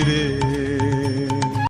it is.